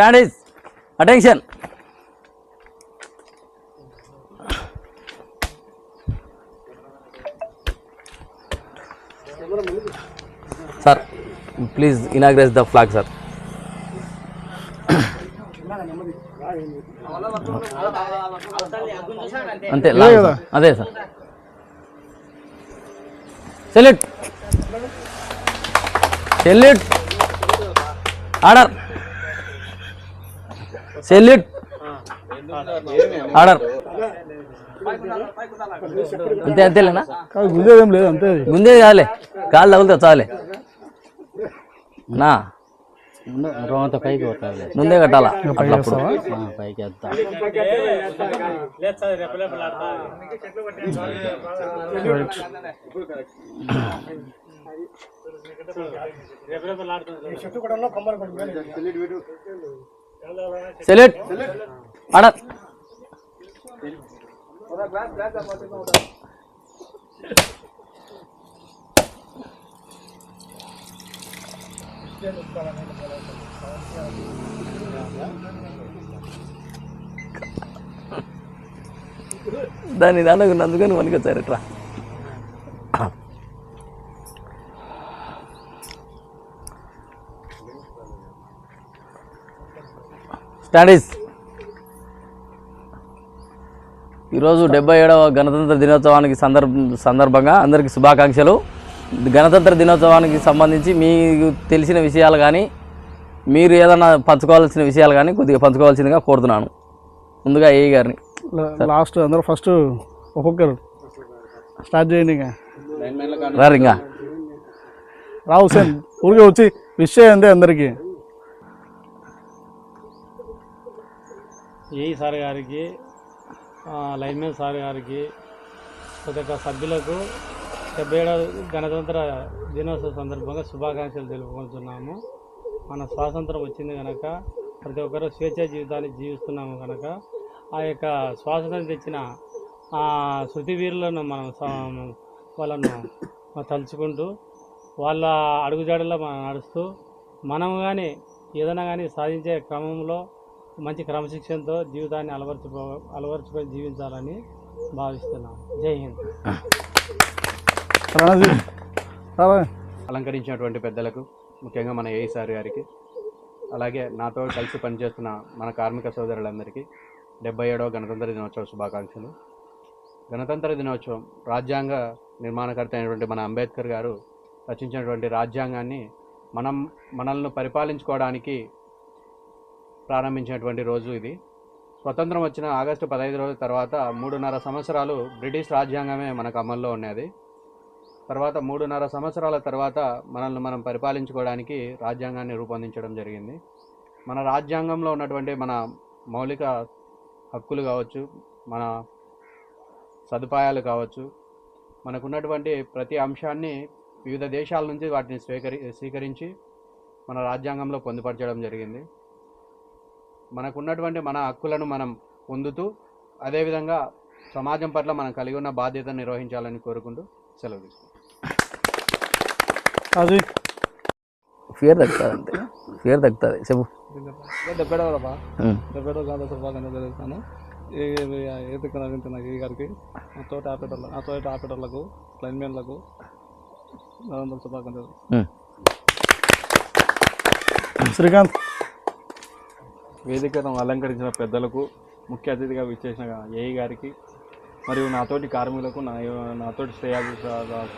Stand easy attention sir please inaugurates the flag sir అంతే. అదే sir salute salute order salute order అంతే అంతేలేనా? కాదు గుంజేదేం లేదు అంతే అది. ముందే కాలే కాలు తగులుతా చాలే. నా. రోమంతా పైకి ముందే కట్టాలా? అట్లప్పుడు ఆ, పైకి వేస్తా. సెల్యూట్ ఆర్డర్ దాన్ని దానికి నందుకొని మనకి ఇట్లా స్టాండీస్. ఈరోజు డెబ్బై ఏడవ గణతంత్ర దినోత్సవానికి సందర్భ సందర్భంగా అందరికీ శుభాకాంక్షలు. గణతంత్ర దినోత్సవానికి సంబంధించి మీకు తెలిసిన విషయాలు కానీ మీరు ఏదైనా పంచుకోవాల్సిన విషయాలు కానీ కొద్దిగా పంచుకోవాల్సిందిగా కోరుతున్నాను. ముందుగా ఏ గారిని. లాస్ట్ అందరూ ఫస్ట్ ఒక్కొక్కరు. స్టార్ట్ చేయండి ఇంకా. రారు ఇంకా. రా హుసేన్ ఊరికే వచ్చి విష్ చేయండి అందరికీ. ఏఈ సార్ గారికి లైన్మెన్ సార్ గారికి ప్రతి ఒక్క సభ్యులకు డెబ్బై ఏడవ గణతంత్ర దినోత్సవ సందర్భంగా శుభాకాంక్షలు తెలుపుకుంటున్నాము. మన స్వాతంత్రం వచ్చింది కనుక ప్రతి ఒక్కరూ స్వేచ్ఛ జీవితాన్ని జీవిస్తున్నాము కనుక ఆ యొక్క స్వాతంత్రం తెచ్చిన శృతి వీరులను మనం వాళ్ళను తలుచుకుంటూ వాళ్ళ అడుగుజాడల్లో మనం నడుస్తూ మనం కానీ ఏదైనా కానీ సాధించే క్రమంలో మంచి క్రమశిక్షణతో జీవితాన్ని అలవర్చుకో అలవర్చుకొని జీవించాలని భావిస్తున్నాం. జై హింద్. అలంకరించినటువంటి పెద్దలకు ముఖ్యంగా మన ఏఈ సార్ గారికి అలాగే నాతో కలిసి పనిచేస్తున్న మన కార్మిక సోదరులందరికీ డెబ్బై ఏడవ గణతంత్ర దినోత్సవ శుభాకాంక్షలు. గణతంత్ర దినోత్సవం రాజ్యాంగ నిర్మాణకర్త అయినటువంటి మన అంబేద్కర్ గారు రచించినటువంటి రాజ్యాంగాన్ని మనం మనల్ని పరిపాలించుకోవడానికి ప్రారంభించినటువంటి రోజు ఇది. స్వతంత్రం వచ్చిన ఆగస్టు పదహైదు రోజుల తర్వాత మూడున్నర సంవత్సరాలు బ్రిటిష్ రాజ్యాంగమే మనకు అమల్లో ఉన్నది. తర్వాత మూడున్నర సంవత్సరాల తర్వాత మనల్ని మనం పరిపాలించుకోవడానికి రాజ్యాంగాన్ని రూపొందించడం జరిగింది. మన రాజ్యాంగంలో ఉన్నటువంటి మన మౌలిక హక్కులు కావచ్చు మన సదుపాయాలు కావచ్చు మనకున్నటువంటి ప్రతి అంశాన్ని వివిధ దేశాల నుంచి వాటిని స్వీకరి స్వీకరించి మన రాజ్యాంగంలో పొందుపరచడం జరిగింది. మనకున్నటువంటి మన హక్కులను మనం పొందుతూ అదేవిధంగా సమాజం పట్ల మనం కలిగి ఉన్న బాధ్యతను నిర్వహించాలని కోరుకుంటూ సెలవు తీసుకుంటాం ఫియర్ తగ్గుతుంది అంతే. ఫియర్ తగ్గుతుంది. చెప్పు. దెబ్బడవరబ్బా ఉమ్. దెబ్బడవ గాంధీ శుభాకాంక్షలు తెలుస్తాను. ఏదికన ఈ గారికి? తోటి తోటి లైన్మెన్లకు శుభాకాంక్షలు. శ్రీకాంత్. వేదికను అలంకరించిన పెద్దలకు ముఖ్య అతిథిగా విచ్చేసిన ఏఈ గారికి మరియు నాతోటి కార్మికులకు నా నాతోటి శ్రేయాలు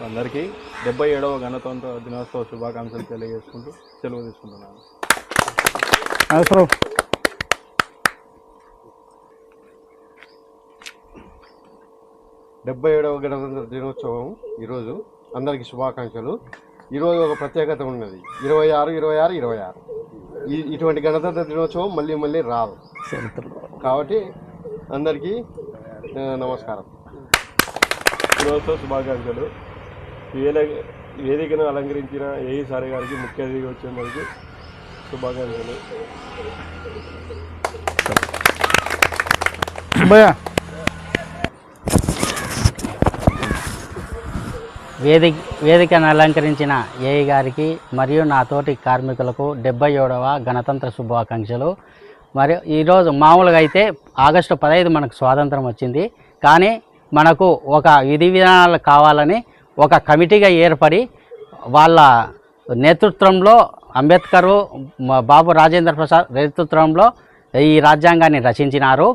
అందరికీ డెబ్బై ఏడవ గణతంత్ర దినోత్సవ శుభాకాంక్షలు తెలియజేసుకుంటూ సెలవు తీసుకుంటున్నాను. డెబ్బై ఏడవ గణతంత్ర దినోత్సవం ఈరోజు అందరికీ శుభాకాంక్షలు. ఈరోజు ఒక ప్రత్యేకత ఉన్నది. ఇరవై ఆరు ఇరవై ఆరు ఇరవై ఆరు. ఇటువంటి గణతంత్ర దినోత్సవం మళ్ళీ మళ్ళీ రాదు. కాబట్టి అందరికీ నమస్కారం. దినోత్సవ శుభాకాంక్షలు. వేల వేదికను అలంకరించిన ఏఈ సార్ గారికి ముఖ్య అతిథిగా వచ్చినందుకు శుభాకాంక్షలు. సుబ్బయ్య వేదిక వేదికను అలంకరించిన ఏఈ గారికి మరియు నా తోటి కార్మికులకు డెబ్బై ఏడవ గణతంత్ర శుభాకాంక్షలు. మరియు ఈరోజు మామూలుగా అయితే ఆగస్టు పదహైదు మనకు స్వాతంత్రం వచ్చింది. కానీ మనకు ఒక విధి విధానాలు కావాలని ఒక కమిటీగా ఏర్పడి వాళ్ళ నేతృత్వంలో అంబేద్కరు బాబు రాజేంద్ర ప్రసాద్ నేతృత్వంలో ఈ రాజ్యాంగాన్ని రచించినారు.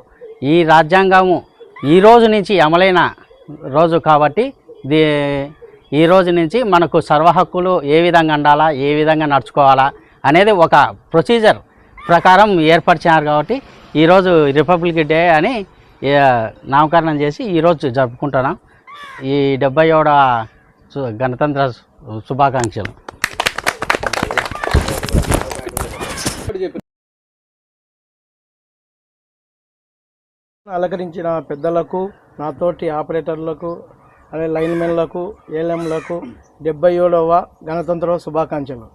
ఈ రాజ్యాంగము ఈ రోజు నుంచి అమలైన రోజు కాబట్టి దీ ఈ రోజు నుంచి మనకు సర్వ హక్కులు ఏ విధంగా ఉండాలా ఏ విధంగా నడుచుకోవాలా అనేది ఒక ప్రొసీజర్ ప్రకారం ఏర్పరిచినారు కాబట్టి ఈరోజు రిపబ్లిక్ డే అని నామకరణం చేసి ఈరోజు జరుపుకుంటున్నాం. ఈ డెబ్బై ఏడవ సు- గణతంత్ర శుభాకాంక్షలు. అలంకరించిన పెద్దలకు నాతోటి ఆపరేటర్లకు అదే లైన్మెన్లకు ఏఎంలకు డెబ్బై ఏడవ గణతంత్ర శుభాకాంక్షలు.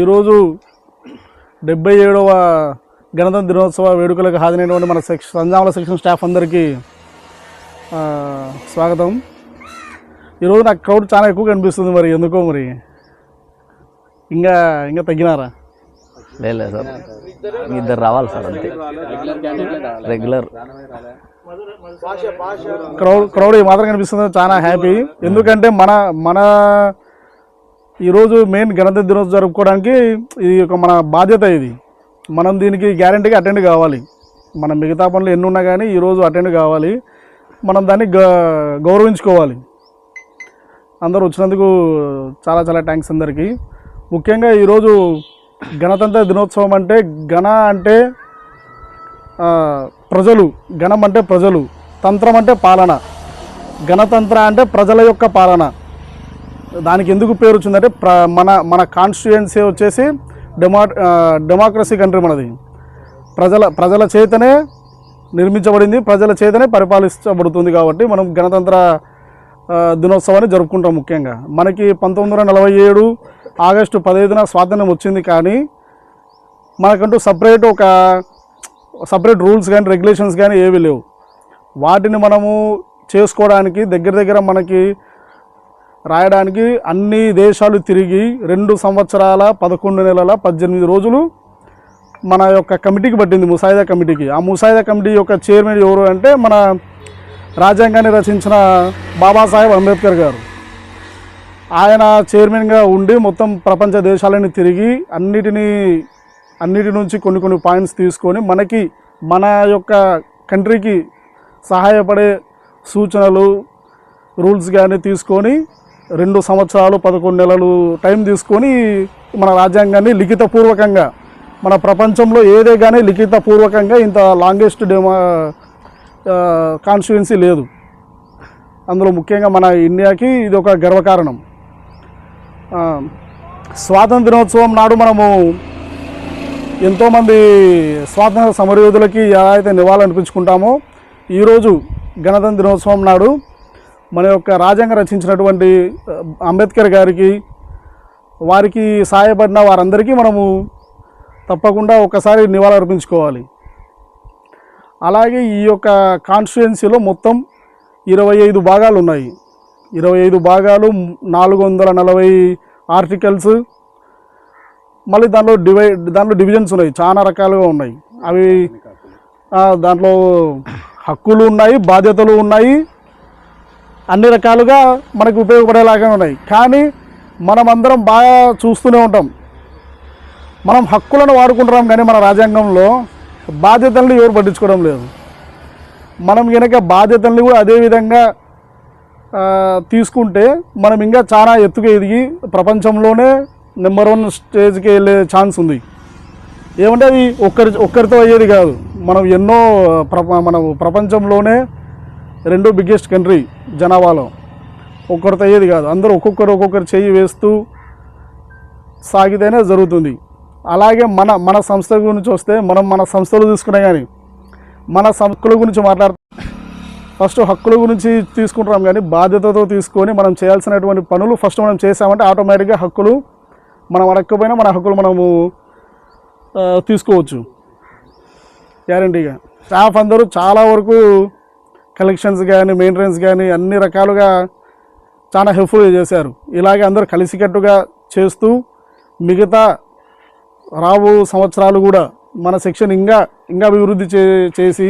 ఈరోజు డెబ్బై ఏడవ గణతంత్ర దినోత్సవ వేడుకలకు హాజరైనటువంటి మన సెక్షన్ సంజామల సెక్షన్ స్టాఫ్ అందరికీ స్వాగతం. ఈరోజు నాకు క్రౌడ్ చాలా ఎక్కువ కనిపిస్తుంది మరి ఎందుకో మరి? ఇంకా ఇంకా తగ్గినారా? లేదు లేదు సార్. ఇద్దరు రావాలి సార్ అంతే. రెగ్యులర్ క్రౌడ్ క్రౌడ్ మాత్రం కనిపిస్తుంది చాలా హ్యాపీ. ఎందుకంటే మన మన ఈరోజు మెయిన్ గణతంత్ర దినోత్సవం జరుపుకోవడానికి ఇది ఒక మన బాధ్యత ఇది. మనం దీనికి గ్యారంటీగా అటెండ్ కావాలి. మన మిగతా పనులు ఎన్ని ఉన్నా కానీ ఈరోజు అటెండ్ కావాలి. మనం దాన్ని గౌరవించుకోవాలి. అందరూ వచ్చినందుకు చాలా చాలా థ్యాంక్స్ అందరికీ. ముఖ్యంగా ఈరోజు గణతంత్ర దినోత్సవం అంటే గణ అంటే ప్రజలు. గణం అంటే ప్రజలు. తంత్రం అంటే పాలన. గణతంత్ర అంటే ప్రజల యొక్క పాలన. దానికి ఎందుకు పేరు వచ్చిందంటే ప్ర మన మన కాన్స్టిట్యుయెన్సీ వచ్చేసి డెమా డెమోక్రసీ కంట్రీ మనది. ప్రజల ప్రజల చేతనే నిర్మించబడింది ప్రజల చేతనే పరిపాలించబడుతుంది కాబట్టి మనం గణతంత్ర దినోత్సవాన్ని జరుపుకుంటాం ముఖ్యంగా. మనకి పంతొమ్మిది వందల నలభై ఏడు ఆగస్టు పదహైదున స్వాతంత్రం వచ్చింది కానీ మనకంటూ సపరేట్ ఒక సపరేట్ రూల్స్ కానీ రెగ్యులేషన్స్ కానీ ఏవి లేవు. వాటిని మనము చేసుకోవడానికి దగ్గర దగ్గర మనకి రాయడానికి అన్ని దేశాలు తిరిగి రెండు సంవత్సరాల పదకొండు నెలల పద్దెనిమిది రోజులు మన యొక్క కమిటీకి పట్టింది ముసాయిదా కమిటీకి. ఆ ముసాయిదా కమిటీ యొక్క చైర్మన్ ఎవరు అంటే మన రాజ్యాంగాన్ని రచించిన బాబాసాహెబ్ అంబేద్కర్ గారు. ఆయన చైర్మన్గా ఉండి మొత్తం ప్రపంచ దేశాలని తిరిగి అన్నిటినీ అన్నిటి నుంచి కొన్ని కొన్ని పాయింట్స్ తీసుకొని మనకి మన యొక్క కంట్రీకి సహాయపడే సూచనలు రూల్స్ కానీ తీసుకొని రెండు సంవత్సరాలు పదకొండు నెలలు టైం తీసుకొని మన రాజ్యాంగాన్ని లిఖితపూర్వకంగా మన ప్రపంచంలో ఏదే కానీ లిఖితపూర్వకంగా ఇంత లాంగెస్ట్ డెమో కాన్స్టిట్యున్సీ లేదు. అందులో ముఖ్యంగా మన ఇండియాకి ఇది ఒక గర్వకారణం. స్వాతంత్ర దినోత్సవం నాడు మనము ఎంతోమంది స్వాతంత్ర సమరయోధులకి ఎలా అయితే నివాళులనిపించుకుంటామో ఈరోజు గణతంత్ర దినోత్సవం నాడు మన యొక్క రాజ్యాంగం రచించినటువంటి అంబేద్కర్ గారికి వారికి సహాయపడిన వారందరికీ మనము తప్పకుండా ఒకసారి నివాళులు అర్పించుకోవాలి. అలాగే ఈ యొక్క కాన్స్టిట్యుయెన్సీలో మొత్తం ఇరవై ఐదు భాగాలు ఉన్నాయి. ఇరవై ఐదు భాగాలు నాలుగు వందల నలభై ఆర్టికల్స్. మళ్ళీ దాంట్లో డివైడ్ దాంట్లో డివిజన్స్ ఉన్నాయి చాలా రకాలుగా ఉన్నాయి. అవి దాంట్లో హక్కులు ఉన్నాయి బాధ్యతలు ఉన్నాయి. అన్ని రకాలుగా మనకు ఉపయోగపడేలాగా ఉన్నాయి. కానీ మనమందరం బాగా చూస్తూనే ఉంటాం. మనం హక్కులను వాడుకుంటున్నాం కానీ మన రాజ్యాంగంలో బాధ్యతల్ని ఎవరు పట్టించుకోవడం లేదు. మనం కనుక బాధ్యతల్ని కూడా అదే విధంగా తీసుకుంటే మనం ఇంకా చాలా ఎత్తుగా ఎదిగి ప్రపంచంలోనే నెంబర్ వన్ స్టేజ్కి వెళ్ళే ఛాన్స్ ఉంది. ఏమంటే అది ఒక్కరి ఒక్కరితో అయ్యేది కాదు. మనం ఎన్నో ప్రప మనం ప్రపంచంలోనే రెండో బిగ్గెస్ట్ కంట్రీ జనాభాలో. ఒక్కరితో అయ్యేది కాదు. అందరూ ఒక్కొక్కరు ఒక్కొక్కరు చేయి వేస్తూ సాగితేనే జరుగుతుంది. అలాగే మన మన సంస్థ గురించి వస్తే మనం మన సంస్థలు తీసుకునే కానీ మన సంస్థల గురించి మాట్లాడుతాం ఫస్ట్ హక్కుల గురించి తీసుకుంటున్నాం కానీ బాధ్యతతో తీసుకొని మనం చేయాల్సినటువంటి పనులు ఫస్ట్ మనం చేసామంటే ఆటోమేటిక్గా హక్కులు మనం అడగకపోయినా మన హక్కులు మనము తీసుకోవచ్చు. గ్యారంటీగా. స్టాఫ్ అందరూ చాలా వరకు కలెక్షన్స్ కానీ మెయింటెనెన్స్ కానీ అన్ని రకాలుగా చాలా హెల్ప్ఫుల్గా చేశారు. ఇలాగే అందరూ కలిసికట్టుగా చేస్తూ మిగతా రాబో సంవత్సరాలు కూడా మన సెక్షన్ ఇంకా ఇంకా అభివృద్ధి చే చేసి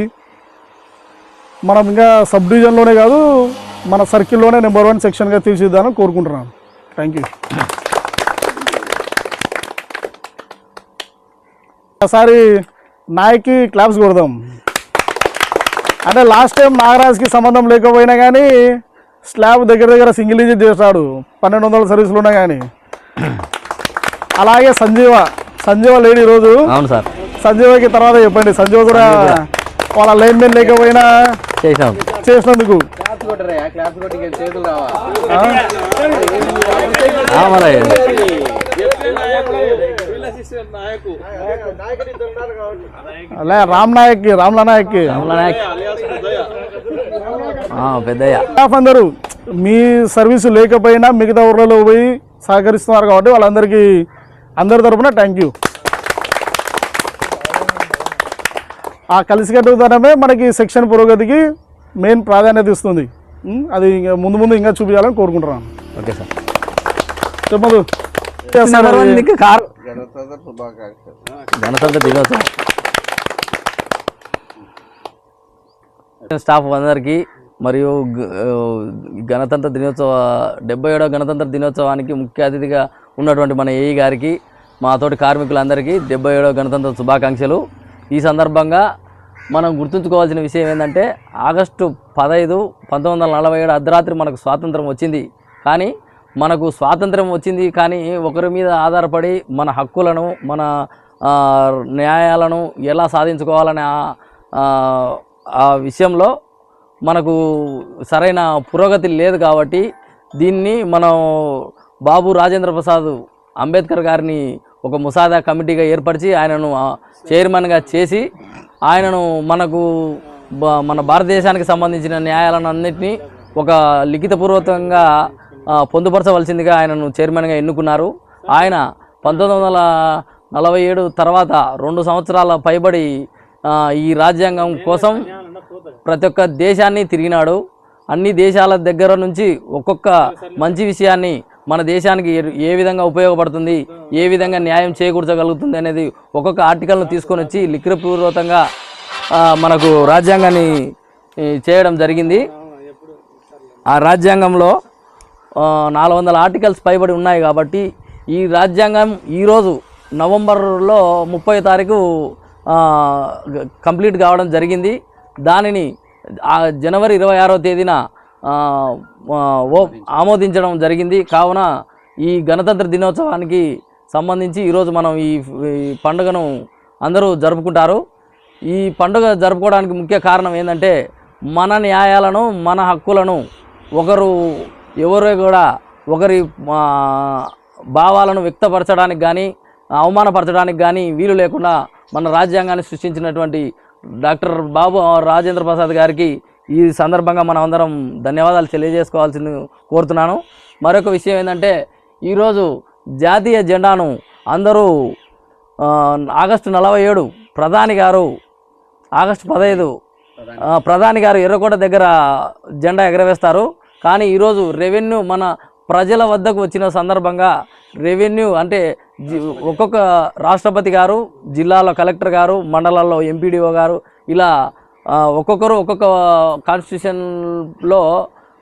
మనం ఇంకా సబ్ డివిజన్లోనే కాదు మన సర్కిల్లోనే నెంబర్ వన్ సెక్షన్గా తీర్చిద్దామని కోరుకుంటున్నాను. థ్యాంక్ యూ ఒకసారి నాయకి క్లాప్స్ కొడదాం. అంటే లాస్ట్ టైం నాగరాజ్కి సంబంధం లేకపోయినా కానీ స్లాబ్ దగ్గర దగ్గర సింగిల్ డిజిట్ చేస్తాడు పన్నెండు వందల సర్వీసులు ఉన్నా కానీ. అలాగే సంజీవ సంజీవ లేడు ఈరోజు. అవును సార్. సంజీవకి తర్వాత చెప్పండి. సంజీవ కూడా వాళ్ళ లైన్ మెన్ లేకపోయినా చేసాం చేసినందుకు. అలా రామ్ నాయక్కి రామ్లా రాముల నాయక్. పెద్దయ్య. స్టాఫ్ అందరూ మీ సర్వీసు లేకపోయినా మిగతా ఊర్లలో పోయి సహకరిస్తున్నారు కాబట్టి వాళ్ళందరికీ అందరి తరపున థ్యాంక్ యూ ఆ కలిసికట్టుతనమే మనకి సెక్షన్ పురోగతికి మెయిన్ ప్రాధాన్యత ఇస్తుంది? అది ఇంకా ముందు ముందు ఇంకా చూపించాలని కోరుకుంటున్నాను. Okay sir. చెప్పదు. గణతంత్ర దినోత్సవం స్టాఫ్ అందరికీ మరియు గణతంత్ర దినోత్సవ డెబ్బై ఏడవ గణతంత్ర దినోత్సవానికి ముఖ్య అతిథిగా ఉన్నటువంటి మన ఏఈ గారికి మా తోటి కార్మికులందరికీ డెబ్బై ఏడవ గణతంత్ర శుభాకాంక్షలు. ఈ సందర్భంగా మనం గుర్తుంచుకోవాల్సిన విషయం ఏంటంటే ఆగస్టు పదహైదు పంతొమ్మిది వందల నలభై ఏడు అర్ధరాత్రి మనకు స్వాతంత్రం వచ్చింది. కానీ మనకు స్వాతంత్రం వచ్చింది కానీ ఒకరి మీద ఆధారపడి మన హక్కులను మన న్యాయాలను ఎలా సాధించుకోవాలనే ఆ- ఆ విషయంలో మనకు సరైన పురోగతి లేదు కాబట్టి దీన్ని మనం బాబు రాజేంద్ర ప్రసాద్ అంబేద్కర్ గారిని ఒక ముసాదా కమిటీగా ఏర్పరిచి ఆయనను చైర్మన్గా చేసి ఆయనను మనకు బ- మన భారతదేశానికి సంబంధించిన న్యాయాలను అన్నింటినీ ఒక లిఖితపూర్వకంగా పొందుపరచవలసిందిగా ఆయనను చైర్మన్గా ఎన్నుకున్నారు. ఆయన పంతొమ్మిది వందల నలభై ఏడు తర్వాత రెండు సంవత్సరాల పైబడి ఈ రాజ్యాంగం కోసం ప్రతి ఒక్క దేశాన్ని తిరిగినాడు. అన్ని దేశాల దగ్గర నుంచి ఒక్కొక్క మంచి విషయాన్ని మన దేశానికి ఏ- ఏ విధంగా ఉపయోగపడుతుంది ఏ విధంగా న్యాయం చేకూర్చగలుగుతుంది అనేది ఒక్కొక్క ఆర్టికల్ను తీసుకొని వచ్చి లిఖితపూర్వకంగా మనకు రాజ్యాంగాన్ని చేయడం జరిగింది. ఆ రాజ్యాంగంలో నాలుగు వందల ఆర్టికల్స్ పైబడి ఉన్నాయి కాబట్టి ఈ రాజ్యాంగం ఈరోజు నవంబర్లో ముప్పై తారీఖు కంప్లీట్ కావడం జరిగింది. దానిని జనవరి ఇరవై ఆరో తేదీన ఆమోదించడం జరిగింది. కావున ఈ గణతంత్ర దినోత్సవానికి సంబంధించి ఈరోజు మనం ఈ పండుగను అందరూ జరుపుకుంటారు. ఈ పండుగ జరుపుకోవడానికి ముఖ్య కారణం ఏంటంటే మన న్యాయాలను మన హక్కులను ఒకరు ఎవరు కూడా ఒకరి భావాలను వ్యక్తపరచడానికి కానీ అవమానపరచడానికి కానీ వీలు లేకుండా మన రాజ్యాంగాన్ని సృష్టించినటువంటి డాక్టర్ బాబు రాజేంద్ర ప్రసాద్ గారికి ఈ సందర్భంగా మనం అందరం ధన్యవాదాలు తెలియజేసుకోవాల్సింది కోరుతున్నాను. మరొక విషయం ఏంటంటే ఈరోజు జాతీయ జెండాను అందరూ ఆగస్టు నలభై ఏడు ప్రధాని గారు ఆగస్టు పదహైదు ప్రధాని గారు ఎర్రకోట దగ్గర జెండా ఎగరవేస్తారు. కానీ ఈరోజు రెవెన్యూ మన ప్రజల వద్దకు వచ్చిన సందర్భంగా రెవెన్యూ అంటే జి- ఒక్కొక్క రాష్ట్రపతి గారు జిల్లాలో కలెక్టర్ గారు మండలాల్లో ఎంపీడీఓ గారు ఇలా ఒక్కొక్కరు ఒక్కొక్క కాన్స్టిట్యూషన్లో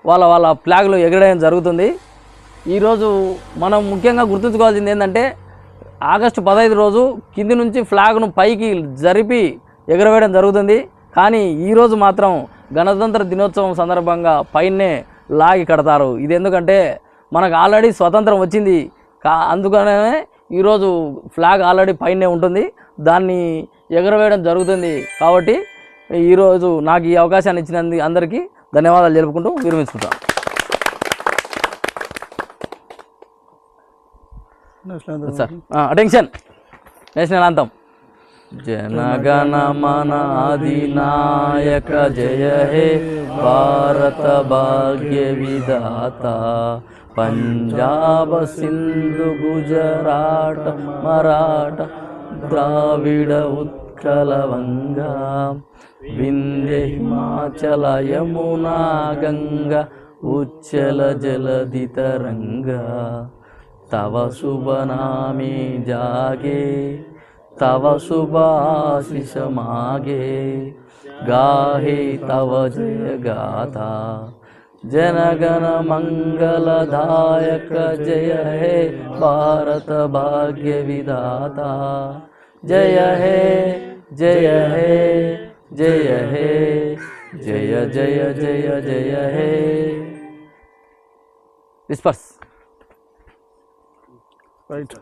వాళ్ళ వాళ్ళ ఫ్లాగ్లు ఎగరడం జరుగుతుంది. ఈరోజు మనం ముఖ్యంగా గుర్తుంచుకోవాల్సింది ఏంటంటే ఆగస్టు పదహైదు రోజు కింది నుంచి ఫ్లాగ్ను పైకి జరిపి ఎగరవేయడం జరుగుతుంది. కానీ ఈరోజు మాత్రం గణతంత్ర దినోత్సవం సందర్భంగా పైనే లాగి కడతారు. ఇది ఎందుకంటే మనకు ఆల్రెడీ స్వతంత్రం వచ్చింది. కా అందుకనే ఈరోజు ఫ్లాగ్ ఆల్రెడీ పైనే ఉంటుంది. దాన్ని ఎగరవేయడం జరుగుతుంది. కాబట్టి ఈరోజు నాకు ఈ అవకాశాన్ని ఇచ్చినందుకు అందరికీ ధన్యవాదాలు తెలుపుకుంటూ విరమించుకుంటాను సార్ అటెన్షన్. నేషనల్ అంతం. జనగణ మన అధినాయక జయ హే భారత భాగ్య విధాత. పంజాబ సింధు గుజరాట कलवङ्गा विन्दे हिमाचल गङ्गा उच्चलजलधितरङ्गा तव सुबनामि जागे तव सुभासिषमागे गाहे तव जयगाथा जनगणमङ्गलदायक जय हे भारतभाग्यविधाता जय हे जय हे जय हे जय जय जय जय हे। Disperse right